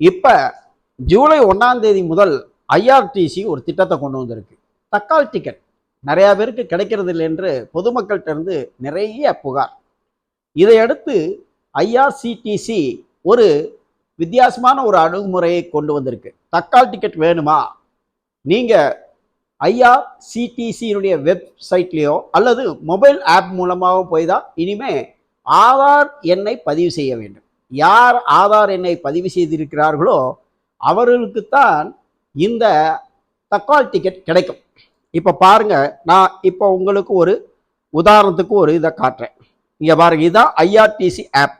இப்போ ஜூலை ஒன்றாம் தேதி முதல் ஐஆர்டிசி ஒரு திட்டத்தை கொண்டு வந்திருக்கு. தக்கால் டிக்கெட் நிறையா பேருக்கு கிடைக்கிறது இல்லை என்று பொதுமக்கள்கிட்ட இருந்து நிறைய புகார். இதையடுத்து ஐஆர்சிடிசி ஒரு வித்தியாசமான ஒரு அணுகுமுறையை கொண்டு வந்திருக்கு. தக்கால் டிக்கெட் வேணுமா? நீங்கள் ஐஆர்சிடிசியினுடைய வெப்சைட்லேயோ அல்லது மொபைல் ஆப் மூலமாக போய் தான் இனிமேல் ஆதார் எண்ணை பதிவு செய்ய வேண்டும். யார் ஆதார் எண்ணை பதிவு செய்திருக்கிறார்களோ அவர்களுக்குத்தான் இந்த தக்கால் டிக்கெட் கிடைக்கும். இப்போ பாருங்க நான் இப்போ உங்களுக்கு ஒரு உதாரணத்துக்கு ஒரு இதை காட்டுறேன். இங்கே பாருங்கள் இதுதான் ஐஆர்டிசி ஆப்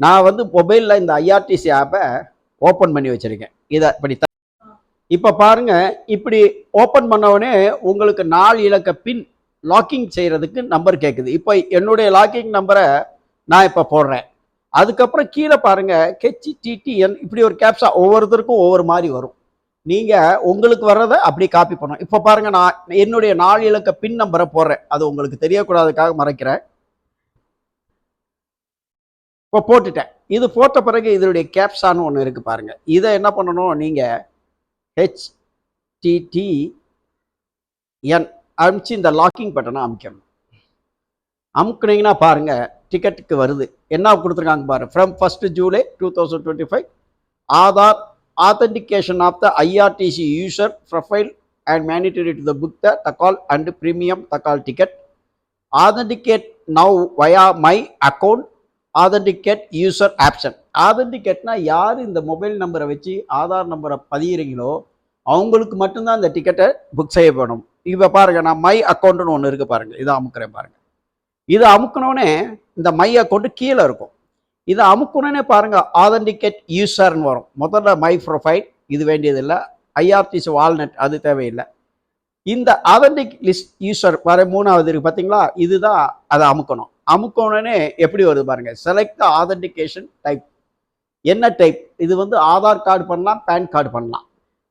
நான் வந்து மொபைலில் இந்த ஐஆர்டிசி ஆப்பை ஓப்பன் பண்ணி வச்சிருக்கேன். இதை இப்படி இப்போ பாருங்கள் இப்படி ஓப்பன் பண்ண உங்களுக்கு நாலு இலக்க பின் லாக்கிங் செய்கிறதுக்கு நம்பர் கேட்குது இப்போ என்னுடைய லாக்கிங் நம்பரை நான் இப்போ போடுறேன். அதுக்கப்புறம் கீழே பாருங்க ஹெச்டிடிஎன் இப்படி ஒரு கேப்ஸா ஒவ்வொருத்தருக்கும் ஒவ்வொரு மாதிரி வரும். நீங்க உங்களுக்கு வர்றதை அப்படி காப்பி பண்ணணும். இப்போ பாருங்க நான் என்னுடைய நாலு இலக்க பின் நம்பரை போடுறேன். அது உங்களுக்கு தெரியக்கூடாதுக்காக மறைக்கிறேன். இப்போ போட்டுட்டேன். இது போட்ட பிறகு இதனுடைய கேப்ஸான்னு ஒன்று இருக்கு பாருங்க. இதை என்ன பண்ணணும்? நீங்க ஹெச்டிடிஎன் அமிச்சு இந்த லாக்கிங் பட்டனை அமுக்கணும் அமுக்குனீங்கன்னா பாருங்க டிக்கெட்டுக்கு வருது. என்ன கொடுத்துருக்காங்க பாரு. From first July two thousand twenty five Aadhaar authentication of the IRCTC user profile and mandatory to the book the Tatkal and premium Tatkal ticket authenticate now via my account authenticate user option ஆதன்டிகேட்னா யார் இந்த mobile நம்பரை வச்சு ஆதார் நம்பரை பதிகிறீங்களோ அவங்களுக்கு மட்டும்தான் இந்த டிக்கெட்டை book செய்யப்படும் இப்போ பாருங்க நான் மை அக்கௌண்ட்னு ஒன்று இருக்குது பாருங்கள் இதை அமுக்குறேன் பாருங்கள் இதை அமுக்குனோடனே இந்த மை கொண்டு கீழே இருக்கும். இதை அமுக்கணுன்னே பாருங்கள் ஆதென்டிகேட் யூசர்னு வரும். முதல்ல மை ப்ரொஃபைல் இது வேண்டியதில்லை. ஐஆர்டிசி வால்நெட் அது தேவையில்லை. இந்த ஆதென்டிக் லிஸ்ட் யூசர் வர மூணாவது இருக்குது பார்த்தீங்களா இதுதான் அதை அமுக்கணும். அமுக்கணுன்னே எப்படி வருது பாருங்கள் செலக்ட் ஆதென்டிகேஷன் டைப் என்ன டைப் இது வந்து ஆதார் கார்டு பண்ணலாம் பேன் கார்டு பண்ணலாம்.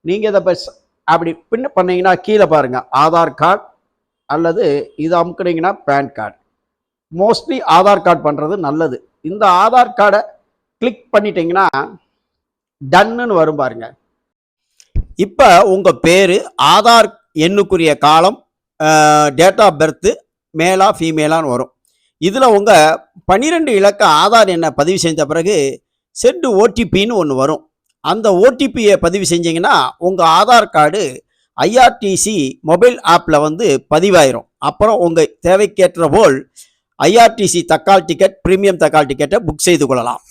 நீங்கள் இதை பஸ் அப்படி பின்ன பண்ணீங்கன்னா கீழே பாருங்கள் ஆதார் கார்டு அல்லது இது அமுக்குனீங்கன்னா PAN card. Mostly Aadhaar card பண்ணுறது நல்லது. இந்த ஆதார் கார்டை கிளிக் பண்ணிட்டீங்கன்னா டன்னுன்னு வரும் பாருங்க. இப்போ உங்கள் பேர் ஆதார் எண்ணுக்குரிய காலம் டேட் ஆஃப் பர்த்து மேலா ஃபீமேலான்னு வரும். இதில் உங்கள் பன்னிரெண்டு இலக்க ஆதார் எண்ணை பதிவு செஞ்ச பிறகு செட்டு ஓடிபின்னு ஒன்று வரும். அந்த ஓடிபியை பதிவு செஞ்சீங்கன்னா உங்கள் ஆதார் கார்டு ஐஆர்டிசி மொபைல் ஆப்பில் வந்து பதிவாயிரும். அப்புறம் உங்கள் தேவைக்கேற்ற போல் IRCTC tatkal ticket premium tatkal டிக்கெட்டை புக் செய்து கொள்ளலாம்.